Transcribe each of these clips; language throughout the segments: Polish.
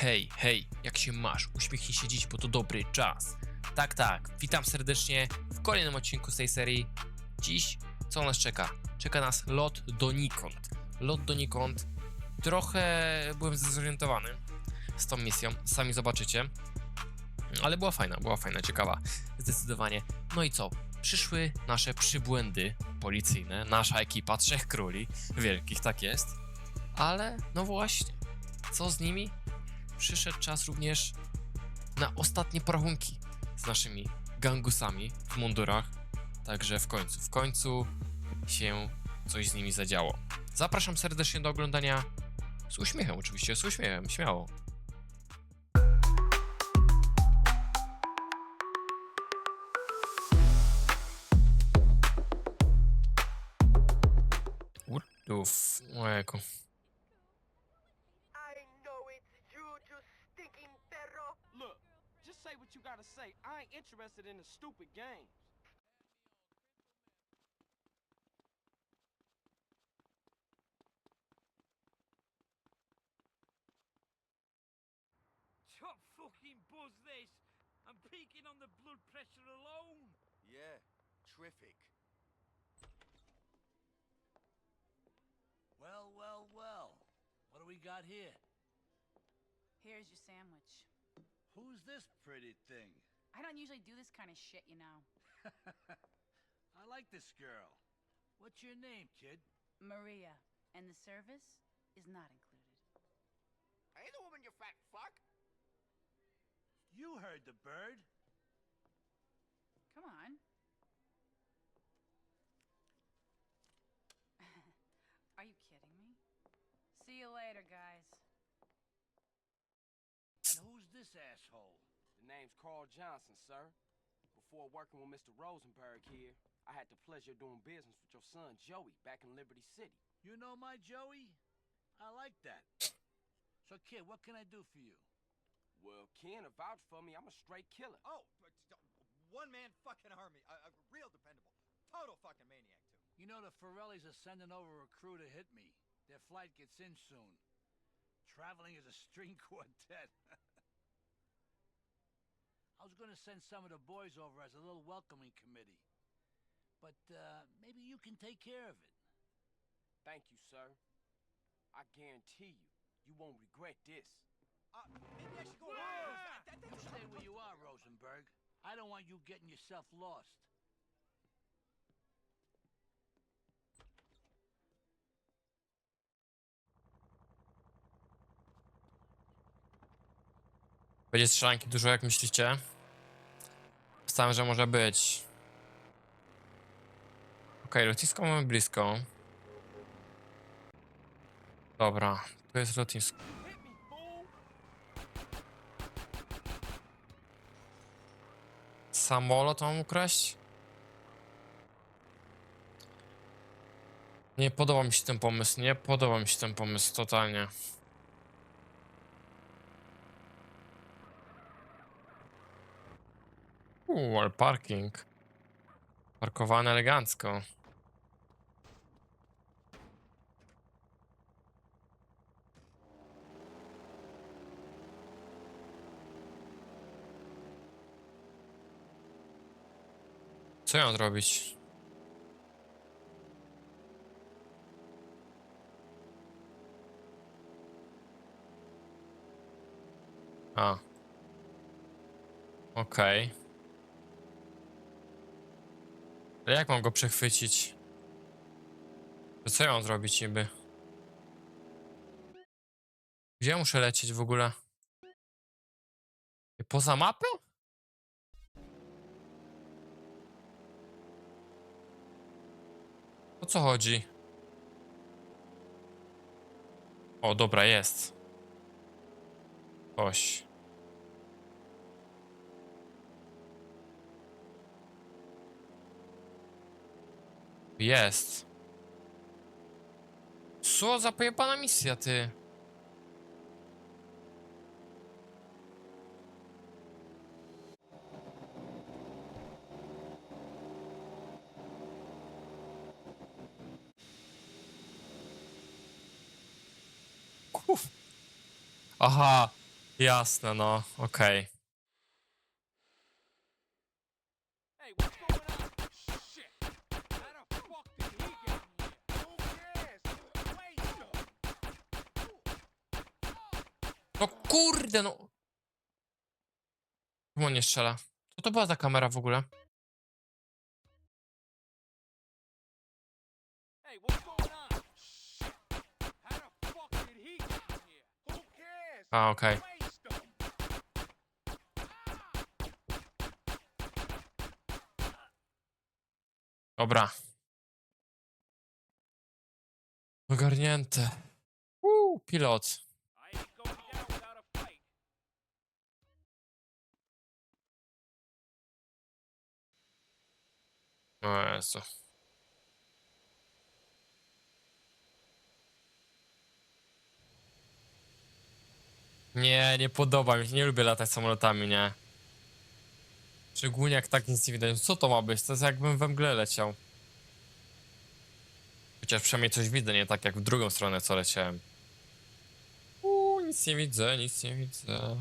Hej, hej, jak się masz? Uśmiechnij się dziś, bo to dobry czas. Tak, tak, witam serdecznie w kolejnym odcinku z tej serii. Dziś co nas czeka? Czeka nas lot donikąd. Lot donikąd. Trochę byłem zdezorientowany z tą misją, sami zobaczycie. Ale była fajna, była fajna, ciekawa, zdecydowanie. No i co? Przyszły nasze przybłędy policyjne, nasza ekipa Trzech Króli, wielkich, tak jest. Ale, no właśnie, co z nimi? Przyszedł czas również na ostatnie porachunki z naszymi gangusami w mundurach. Także w końcu, w końcu się coś z nimi zadziało. Zapraszam serdecznie do oglądania z uśmiechem, oczywiście, z uśmiechem, śmiało. Uf, ojejku. I ain't interested in the stupid games. Top fucking buzz this! I'm peaking on the blood pressure alone! Yeah, terrific. Well, well, well. What do we got here? Here's your sandwich. Who's this pretty thing? I don't usually do this kind of shit, you know. I like this girl. What's your name, kid? Maria, and the service is not included. Hey, the woman, you fat fuck. You heard the bird. Come on. Are you kidding me? See you later, guys. And who's this asshole? The name's Carl Johnson, sir. Before working with Mr. Rosenberg here, I had the pleasure of doing business with your son Joey back in Liberty City. You know my Joey? I like that. So, kid, what can I do for you? Well, Ken, vouch for me, I'm a straight killer. Oh, but d- one man fucking army. A, a real dependable. Total fucking maniac, too. You know the Forellis are sending over a crew to hit me. Their flight gets in soon. Traveling as a string quartet. I was gonna send some of the boys over as a little welcoming committee. But, uh, maybe you can take care of it. Thank you, sir. I guarantee you, you won't regret this. Uh, maybe I should go. Yeah! That- that- You stay where you are, Rosenberg. I don't want you getting yourself lost. Będzie strzelanki dużo, jak myślicie? Wstałem, że może być. Okej, lotnisko mamy blisko. Dobra, tu jest lotnisko. Samolot mam ukraść? Nie podoba mi się ten pomysł, nie podoba mi się ten pomysł totalnie. Uuu, ale parking. Parkowany elegancko. Co ja mam zrobić? A. Okej. Ale jak mam go przechwycić? To co ja mam zrobić niby? Gdzie ja muszę lecieć w ogóle? Poza mapę? O co chodzi? O, dobra, jest. Oś. Jest. Co za pojebana misja, ty? Kuf. Aha. Jasne, no, okej. Hey, No kurde, no. Czemu on nie strzela? Co to była za kamera w ogóle? A, okej. Waste 'em. Dobra. Ogarnięte. Uuu, pilot. O Jezu. Nie, nie podoba mi się, nie lubię latać samolotami, nie. Szczególnie jak tak nic nie widać. Co to ma być? To jest jakbym we mgle leciał. Chociaż przynajmniej coś widzę, nie tak jak w drugą stronę co leciałem. Uuu, nic nie widzę, nic nie widzę.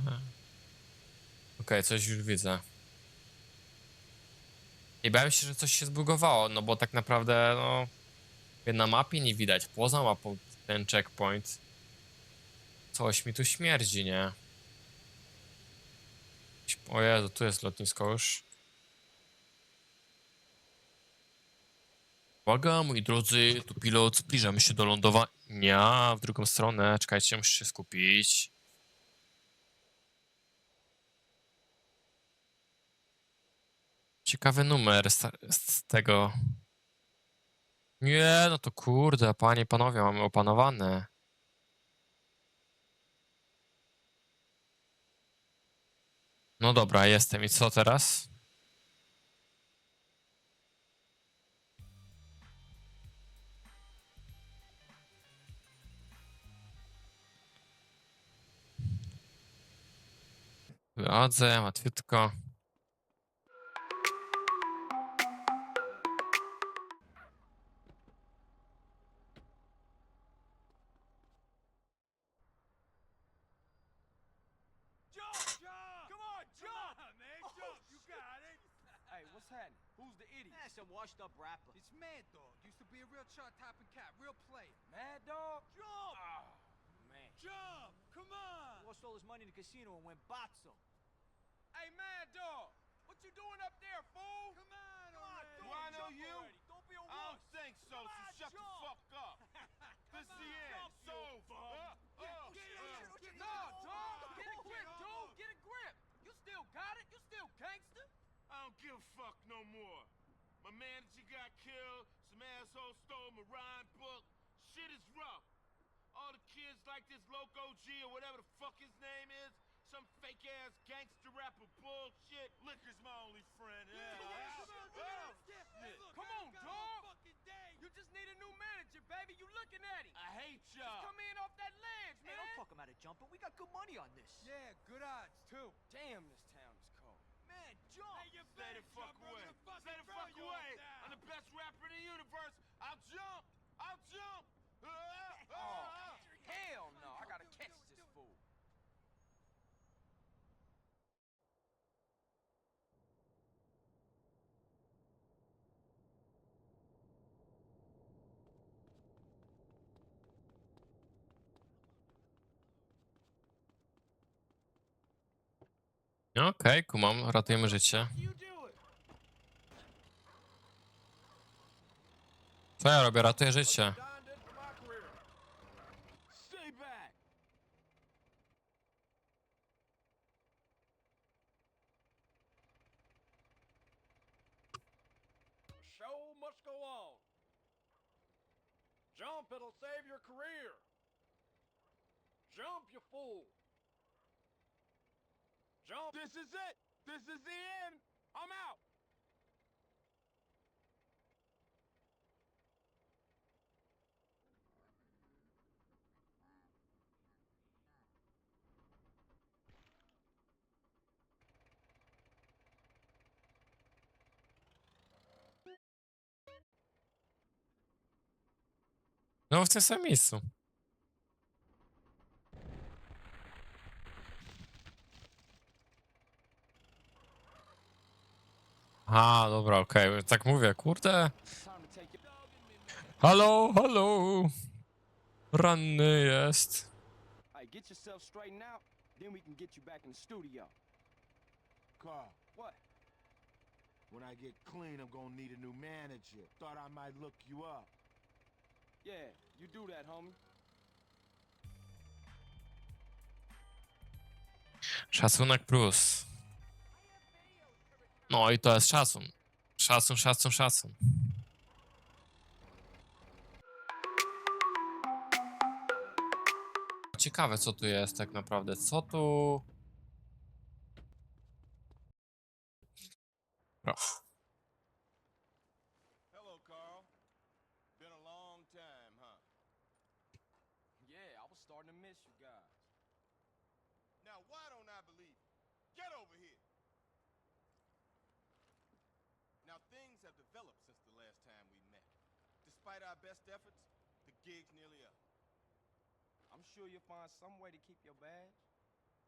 Okej, coś już widzę. I bałem się, że coś się zbugowało, no bo tak naprawdę, no... Na mapie nie widać, poza mapą ten checkpoint. Coś mi tu śmierdzi, nie? O Jezu, tu jest lotnisko już. Uwaga, moi drodzy, tu pilot, zbliżamy się do lądowania. W drugą stronę, czekajcie, muszę się skupić. Ciekawy numer z, z tego. Nie, no to kurde, panie, panowie, mamy opanowane. No dobra, jestem. I co teraz? Wychodzę, łatwiutko. What's happening? Who's the idiot? Eh, some washed up rapper. It's Mad Dog. Used to be a real chart topping cat, real player. Mad Dog? Jump! Oh, man. Jump! Come on! Lost all his money in the casino and went botzo. Hey, Mad Dog! What you doing up there, fool? Come on, Come on, do I know you? already. Don't be a I don't think so, Come so on, shut the fuck up. This is the end. jump, It's over. Uh, uh, get it, uh, get No, dog! Get a grip, dude! Get a grip! You still got it? You still gangster? I don't give a fuck no more. My manager got killed. Some asshole stole my rhyme book. Shit is rough. All the kids like this Loco G or whatever the fuck his name is. Some fake ass gangster rapper bullshit. Liquor's my only friend. Yeah. Come on, dog! You just need a new manager, baby. You looking at him. I hate Just y'all. come in off that ledge, Hey, man. don't fuck him out of jumping. We got good money on this. Yeah, good odds too. Damn, this town is cold. Man, jump! Stay the fuck away. Stay the fuck away. I'm the best rapper in the universe. I'll jump. Okej, kumam, ratujemy życie. Co ja robię? Ratuję życie. Jump, it'll save your career. Jump, you fool. Jump. This is it. This is the end. I'm out. No w tym samym miejscu. A, dobra, okej, tak mówię, kurde. Halo, halo. Ranny jest. Hey, get yourself straightened out, then we can get you back in the studio. Carl, What? when I get clean, I'm gonna need a new manager. Thought I might look you up. Yeah, you do that, homie. Szacunek plus. No i to jest szacun. Szacun, szacun, szacun. Ciekawe co tu jest tak naprawdę. Co tu... Bro. Starting to miss you guys. Now, why don't I believe you? Get over here. Now, things have developed since the last time we met. Despite our best efforts, the gig's nearly up. I'm sure you'll find some way to keep your badge.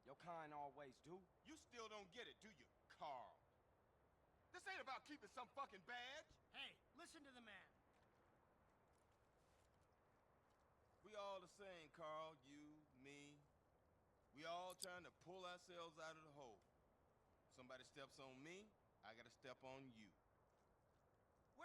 Your kind always do. You still don't get it, do you, Carl? This ain't about keeping some fucking badge. Hey, listen to the man. We all the same, Carl. You, me. We all trying to pull ourselves out of the hole. Somebody steps on me, I gotta step on you.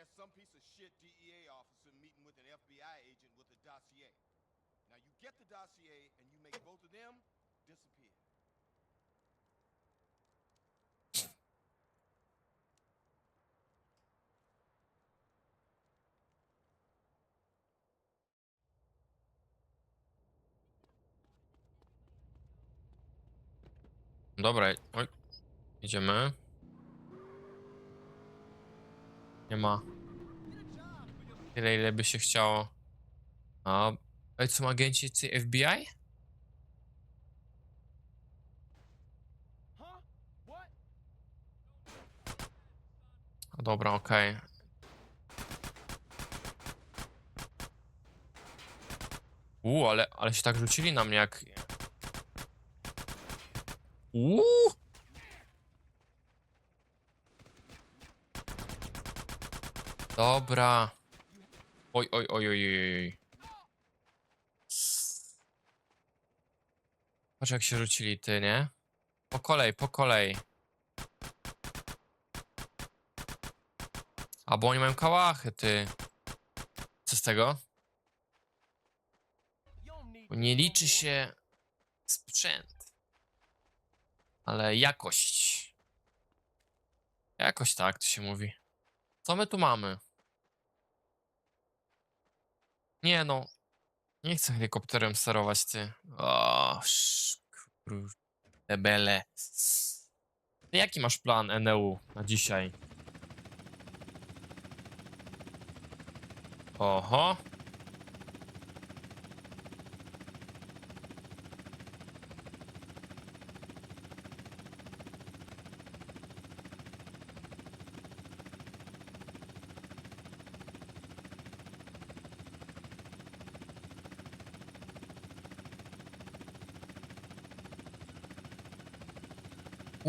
there's some piece of shit DEA officer meeting with an FBI agent with a dossier. Now you get the dossier and you make both of them disappear. Dobra, oj. Idziemy. Nie ma. Tyle, ile by się chciało. A, ej, są agencicy FBI? A, Dobra, okej. Uuu, ale, ale się tak rzucili na mnie jak... Uuu! Dobra. Oj, oj, oj, oj, oj. Patrz jak się rzucili, ty, nie? Po kolei, po kolei. A bo oni mają kałachy, ty. Co z tego? Bo nie liczy się sprzęt, ale jakość. Jakość tak to się mówi. Co my tu mamy? Nie no. Nie chcę helikopterem sterować, ty. O, kurde bele. Jaki masz plan NEU na dzisiaj? Oho.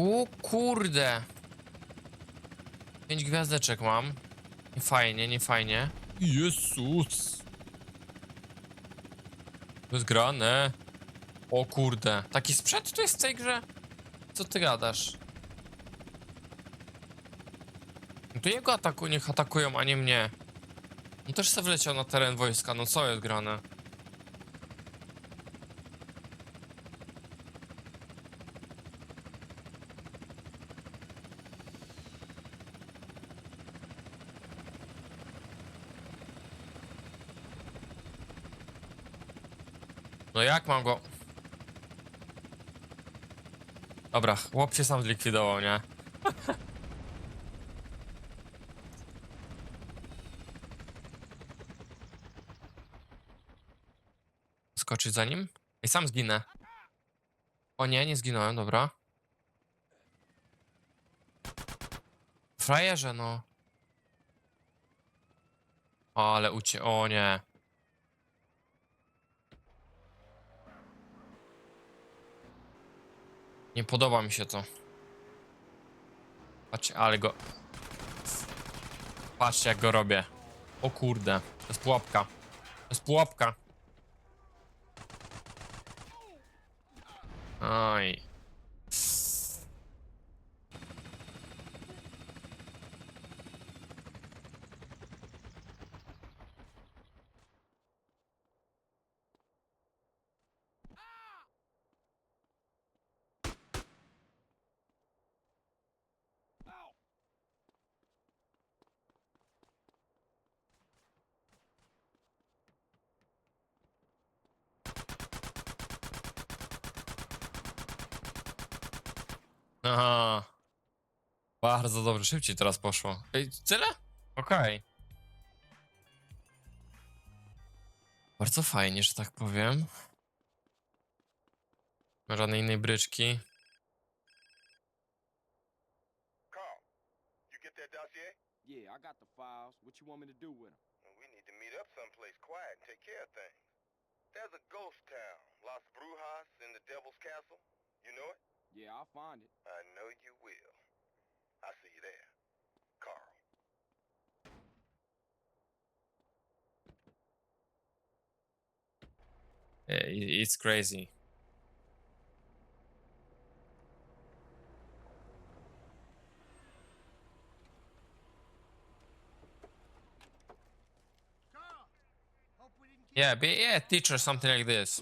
O kurde. Pięć gwiazdeczek mam. Nie fajnie, nie fajnie. Jezus. To jest grane. O kurde. Taki sprzęt tu jest w tej grze? Co ty gadasz? No to jego ataku, niech atakują, a nie mnie. On też se wleciał na teren wojska, no co jest grane? No jak mam go... Dobra, chłop się sam zlikwidował, nie? Skoczyć za nim? I sam zginę. O nie, nie zginąłem, dobra. Frajerze, no. O, ale ucie... O nie. Nie podoba mi się to. Patrz, ale go... Patrzcie jak go robię. O kurde, to jest pułapka. To jest pułapka. Oj. Aha. Bardzo dobrze, szybciej teraz poszło. Ej, tyle? Okej. Bardzo fajnie, że tak powiem. Nie ma Żadnej innej bryczki. There's a ghost town, Las Brujas in the Devil's Castle. You know it? Yeah, I'll find it. I know you will. I'll see you there. Carl. It's crazy. Yeah, be a teacher, something like this.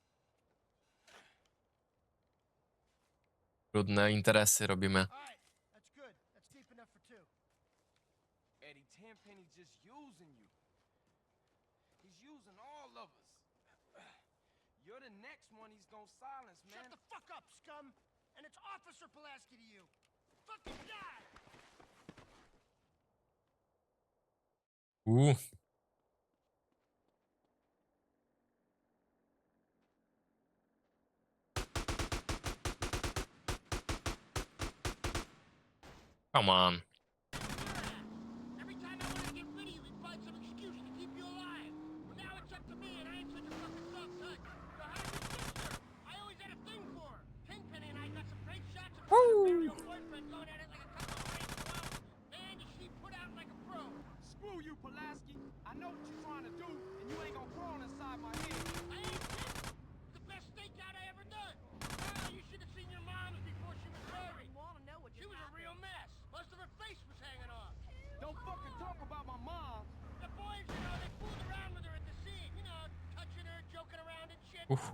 Brudne interesy robimy. Eddie Come on.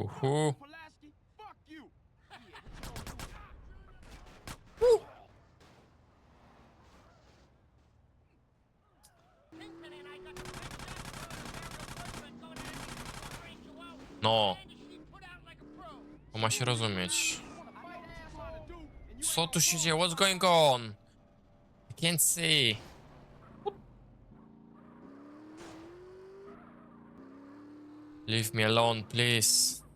Uhu. No. To ma się rozumieć. Co tu się dzieje? What's going on? I can't see. Leave me alone, please.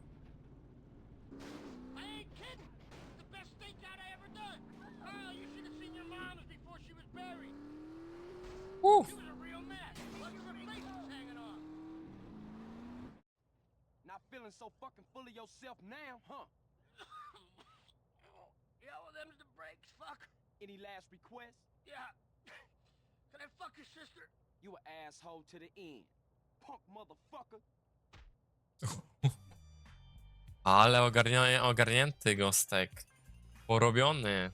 Any last requests? Yeah. Can I fuck your sister? You an asshole to the end. Punk motherfucker. Ale ogarnia, ogarnięty gostek. Porobiony.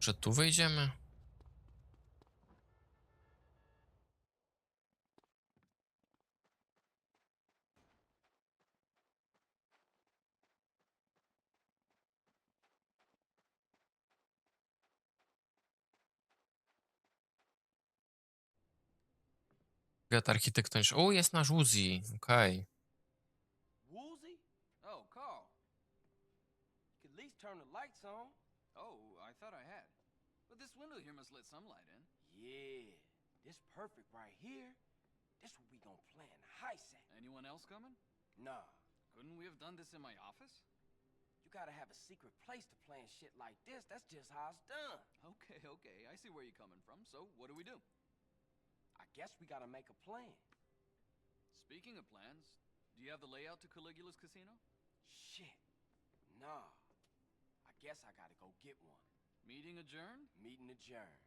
Że tu wejdziemy? Powiat architektoniczny. O, jest nasz Uzi. Okej. Woozy? Oh, Carl. You could at least turn the lights on. Oh, I thought I had. But this window here must let some light in. Yeah, this perfect right here. This what we gonna plan the heist at. Anyone else coming? Nah, Couldn't we have done this in my office? you gotta have a secret place to plan shit like this. That's just how it's done. Okay, okay, I see where you're coming from. So, what do we do? I guess we gotta make a plan. Speaking of plans, do you have the layout to Caligula's casino? Shit. Nah. I guess I gotta go get one. Meeting adjourned? Meeting adjourned.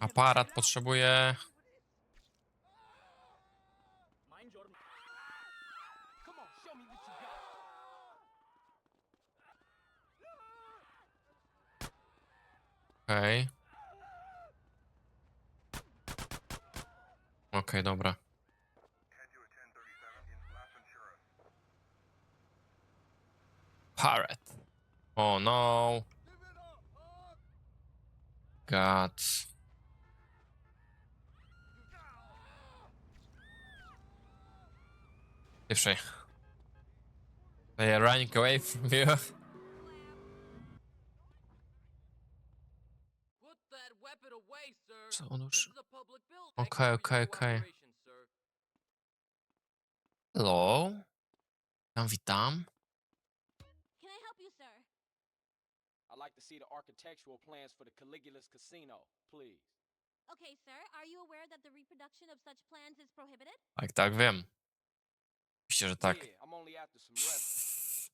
Aparat potrzebuje. You got. Okej. Okej, dobra. Parrot. Oh no. God. Pierwszej. They are running away from you. Co on już... Okej, okej, okej. Hello? Witam, witam. Can I help you, sir? I'd like to see the architectural plans for the Caligula's casino, please. Okay, sir. Are you aware that the reproduction of such plans is prohibited? Tak, tak, wiem. Oczywiście, że tak. Yeah, I'm only after some reference.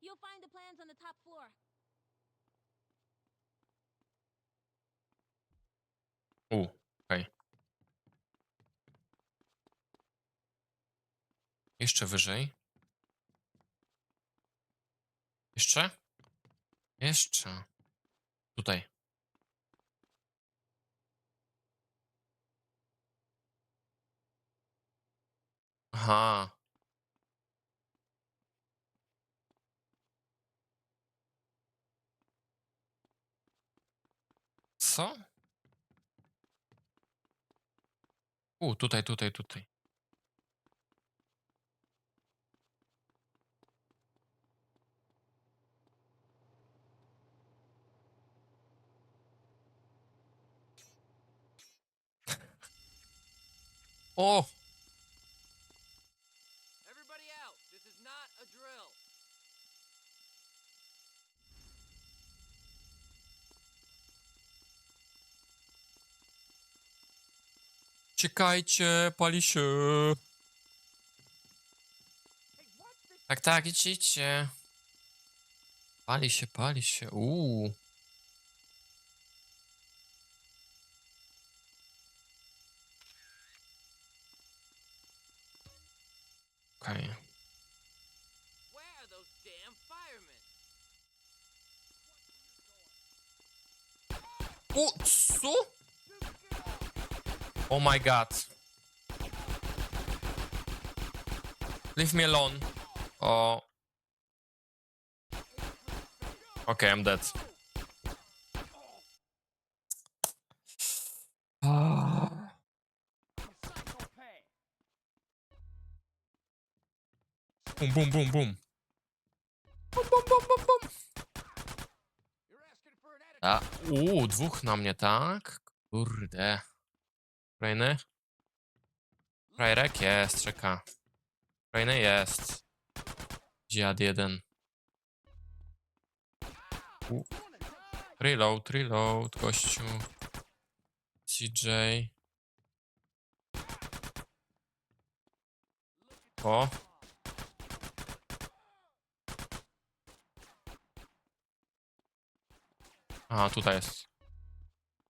You'll find the plans on the top floor. U, okej. Jeszcze wyżej. Jeszcze? Jeszcze. Tutaj. Aha. Co? U, tutaj, tutaj, tutaj. O! Czekajcie, pali się. Tak, tak, idźcie. Pali się, pali się. Uuu. Okej. O, co? Oh my god. Leave me alone. Oh. Okay, I'm dead. Bum, bum, bum, bum. Bum, bum, bum, bum, bum. A, uuu, dwóch na mnie, tak? Kurde. Kolejny? Frajerek jest, czeka. Kolejny jest. Dziad jeden. U. Reload, reload, gościu. CJ. O. A, tutaj jest.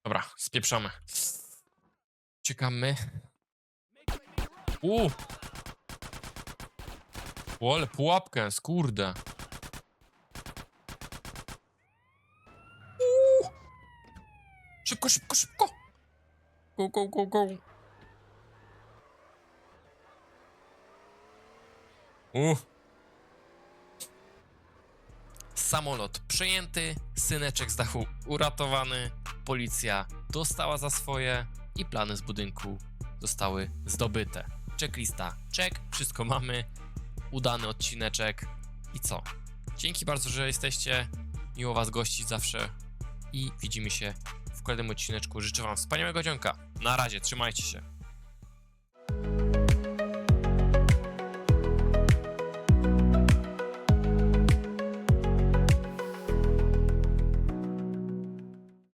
Dobra, spieprzamy. Ciekamy. U! O, ale pułapkę, skurde. U! Szybko, szybko, szybko! Go, go, go, go. U. Samolot przejęty, syneczek z dachu uratowany, policja dostała za swoje i plany z budynku zostały zdobyte. Checklista, check, wszystko mamy, udany odcineczek i co? Dzięki bardzo, że jesteście, miło was gościć zawsze i widzimy się w kolejnym odcineczku. Życzę wam wspaniałego dzionka. Na razie, trzymajcie się.